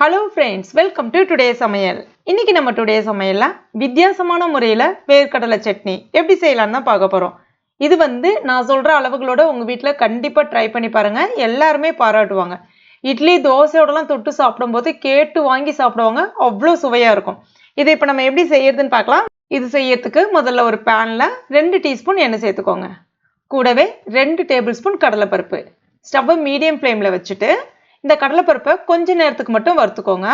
Hello friends welcome to today சமையல். இன்னைக்கு நம்ம டுடே சமையலில் வித்தியாசமான முறையில் வேர்க்கடலை சட்னி. எப்படி செய்யலாம்னு தான் பார்க்க போகிறோம் இது வந்து நான் சொல்கிற அளவுகளோட உங்கள் வீட்டில் கண்டிப்பாக ட்ரை பண்ணி பாருங்கள் எல்லாருமே பாராட்டுவாங்க. இட்லி தோசையோடலாம் தொட்டு சாப்பிடும்போது கேட்டு வாங்கி சாப்பிடுவாங்க. அவ்வளோ சுவையாக இருக்கும். இதை இப்போ நம்ம எப்படி செய்யறதுன்னு பார்க்கலாம். இது செய்யறதுக்கு முதல்ல ஒரு பேனில் ரெண்டு டீஸ்பூன் எண்ணெய் சேர்த்துக்கோங்க. கூடவே ரெண்டு டேபிள் ஸ்பூன் கடலைப்பருப்பு. ஸ்டவ்வை மீடியம் ஃப்ளேமில் வச்சுட்டு இந்த கடலைப்பருப்பை கொஞ்ச நேரத்துக்கு மட்டும் வறுத்துக்கோங்க.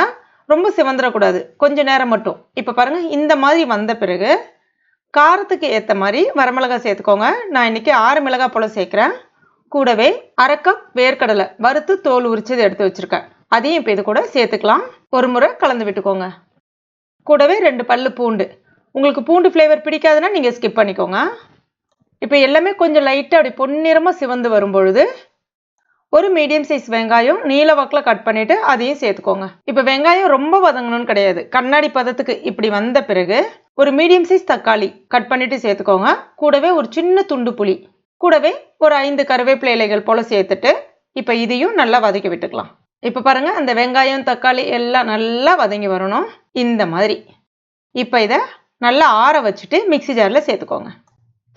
ரொம்ப சிவந்துடக்கூடாது கொஞ்ச நேரம் மட்டும். இப்போ பாருங்கள் இந்த மாதிரி வந்த பிறகு காரத்துக்கு ஏற்ற மாதிரி வரமிளகாய் சேர்த்துக்கோங்க. நான் இன்றைக்கி ஆறு மிளகாய் போல் சேர்க்குறேன். கூடவே அரை கப் வேர்க்கடலை வறுத்து தோல் உரிச்சது எடுத்து வச்சுருக்கேன். அதையும் இப்போ இது கூட சேர்த்துக்கலாம். ஒரு முறை கலந்து விட்டுக்கோங்க. கூடவே ரெண்டு பல்லு பூண்டு. உங்களுக்கு பூண்டு ஃப்ளேவர் பிடிக்காதுன்னா நீங்கள் ஸ்கிப் பண்ணிக்கோங்க. இப்போ எல்லாமே கொஞ்சம் லைட்டாக அப்படி பொன்னிறமாக சிவந்து வரும்பொழுது ஒரு மீடியம் சைஸ் வெங்காயம் நீல வாக்கில் கட் பண்ணிவிட்டு அதையும் சேர்த்துக்கோங்க. இப்போ வெங்காயம் ரொம்ப வதங்கணும்னு கிடையாது. கண்ணாடி பதத்துக்கு இப்படி வந்த பிறகு ஒரு மீடியம் சைஸ் தக்காளி கட் பண்ணிவிட்டு சேர்த்துக்கோங்க. கூடவே ஒரு சின்ன துண்டு புளி கூடவே ஒரு ஐந்து கருவேப்பிலை இலைகள் போல் சேர்த்துட்டு இப்போ இதையும் நல்லா வதக்கி விட்டுக்கலாம். இப்போ பாருங்கள் அந்த வெங்காயம் தக்காளி எல்லாம் நல்லா வதங்கி வரணும். இந்த மாதிரி. இப்போ இதை நல்லா ஆற வச்சுட்டு மிக்சி ஜாரில் சேர்த்துக்கோங்க.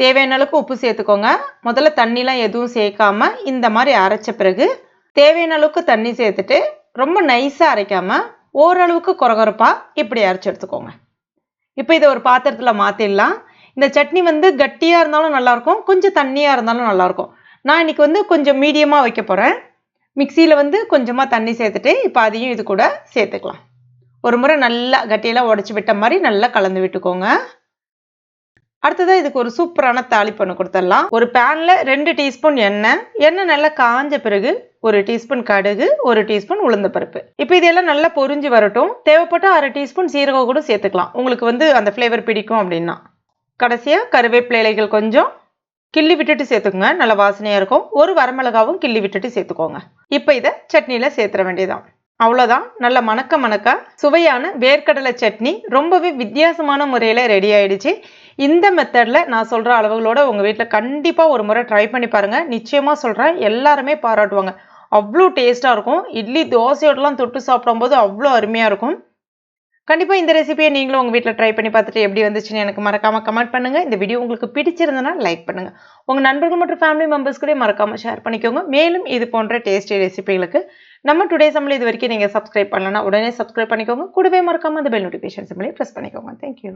தேவையான அளவுக்கு உப்பு சேர்த்துக்கோங்க. முதல்ல தண்ணிலாம் எதுவும் சேர்க்காம இந்த மாதிரி அரைச்ச பிறகு தேவையான அளவுக்கு தண்ணி சேர்த்துட்டு ரொம்ப நைஸாக அரைக்காமல் ஓரளவுக்கு குறகுறப்பாக இப்படி அரைச்சி எடுத்துக்கோங்க. இப்போ இதை ஒரு பாத்திரத்தில் மாற்றிடலாம் இந்த சட்னி வந்து கட்டியாக இருந்தாலும் நல்லாயிருக்கும் கொஞ்சம் தண்ணியாக இருந்தாலும் நல்லாயிருக்கும் நான் இன்றைக்கி வந்து கொஞ்சம் மீடியமாக வைக்க போகிறேன் மிக்சியில் வந்து கொஞ்சமாக தண்ணி சேர்த்துட்டு இப்போ அதையும் இது கூட சேர்த்துக்கலாம். ஒரு முறை நல்லா கட்டியெல்லாம் உடச்சி விட்ட மாதிரி நல்லா கலந்து விட்டுக்கோங்க. அடுத்ததாக இதுக்கு ஒரு சூப்பரான தாளிப்பண்ணு ஒன்று கொடுத்துடலாம். ஒரு பேனில் ரெண்டு டீஸ்பூன் எண்ணெய். எண்ணெய் நல்லா காஞ்ச பிறகு ஒரு டீஸ்பூன் கடுகு ஒரு டீஸ்பூன் உளுந்த பருப்பு. இப்போ இதெல்லாம் நல்லா பொரிஞ்சு வரட்டும். தேவைப்பட்ட அரை டீஸ்பூன் சீரகம் கூட சேர்த்துக்கலாம். உங்களுக்கு வந்து அந்த ஃப்ளேவர் பிடிக்கும் அப்படின்னா. கடைசியாக கருவேப்பிலை இலைகள் கொஞ்சம் கிள்ளி விட்டுட்டு சேர்த்துக்கோங்க. நல்ல வாசனையாக இருக்கும். ஒரு வரமிளகாவும் கிள்ளி விட்டுட்டு சேர்த்துக்கோங்க. இப்போ இதை சட்னியில் சேர்த்துற வேண்டியதான் அவ்வளோதான் நல்ல மணக்க மணக்க சுவையான வேர்க்கடலை சட்னி ரொம்பவே வித்தியாசமான முறையில் ரெடி ஆயிடுச்சு. இந்த மெத்தடில் நான் சொல்கிற அளவுகளோட உங்கள் வீட்டில் கண்டிப்பாக ஒரு முறை ட்ரை பண்ணி பாருங்கள் நிச்சயமாக சொல்கிறேன் எல்லாருமே பாராட்டுவாங்க. அவ்வளோ டேஸ்ட்டாக இருக்கும். இட்லி தோசையோடலாம் தொட்டு சாப்பிடும்போது அவ்வளோ அருமையாக இருக்கும். கண்டிப்பாக இந்த ரெசிபியை நீங்களும் உங்கள் வீட்டில் ட்ரை பண்ணி பார்த்துட்டு எப்படி வந்துச்சுன்னு எனக்கு மறக்காமல் கமெண்ட் பண்ணுங்கள் இந்த வீடியோ உங்களுக்கு பிடிச்சிருந்தனா லைக் பண்ணுங்கள் உங்கள் நண்பர்கள் மற்றும் ஃபேமிலி மெம்பர்ஸ் கூட மறக்காமல் ஷேர் பண்ணிக்கோங்க. மேலும் இது போன்ற டேஸ்டி ரெசிபிகளுக்கு நம்ம டுடே சம்பளம் இது வரைக்கும் நீங்கள் சப்ஸ்கிரைப் பண்ணலன்னா உடனே சப்ஸ்கிரைப் பண்ணிக்கோங்க. கூடவே மறக்காமல் அந்த பெல் நோட்டிஃபிகேஷன் சிம்பிளையும் ப்ரெஸ் பண்ணிக்கோங்க. Thank you